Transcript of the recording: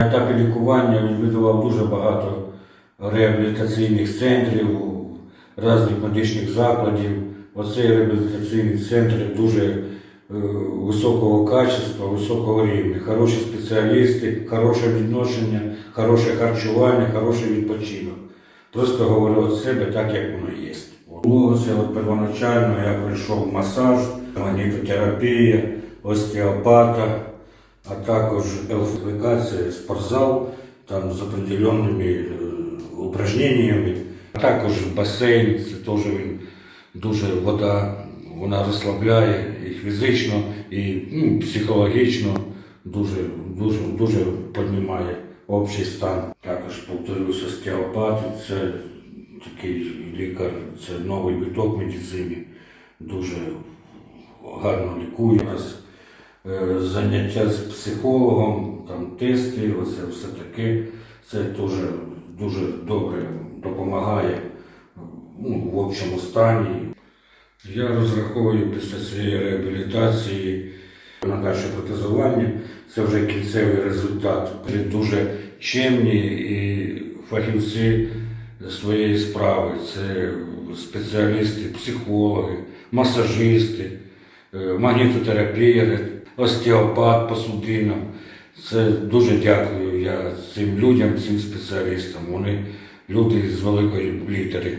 На етапі лікування відвідував дуже багато реабілітаційних центрів, різних медичних закладів. Оцей реабілітаційний центр дуже е, високого качества, високого рівня. Хороші спеціалісти, хороше відношення, хороше харчування, хороший відпочинок. Просто говорю від себе так, як воно є. От первоначально я прийшов масаж, магнітотерапія, остеопата, а також елфікація, спортзал там з определенними е, упражненнями. А також басейн, це теж він дуже вода, вона розслабляє і фізично, і ну, психологічно дуже, дуже, дуже піднімає общий стан. Також повторюся, остеопат, це такий лікар, це новий виток медицини, дуже гарно лікує нас. Е, Заняття з психологом, там тести, оце все таке. Це дуже, дуже добре допомагає ну, в общому стані. Я розраховую після цієї реабілітації на далі протезування. Це вже кінцевий результат. Дуже чемні і фахівці своєї справи. Це спеціалісти, психологи, масажисти, е, магнітотерапія, остеопат по судинам. Це дуже дякую я цим людям, цим спеціалістам. Вони люди з великої літери.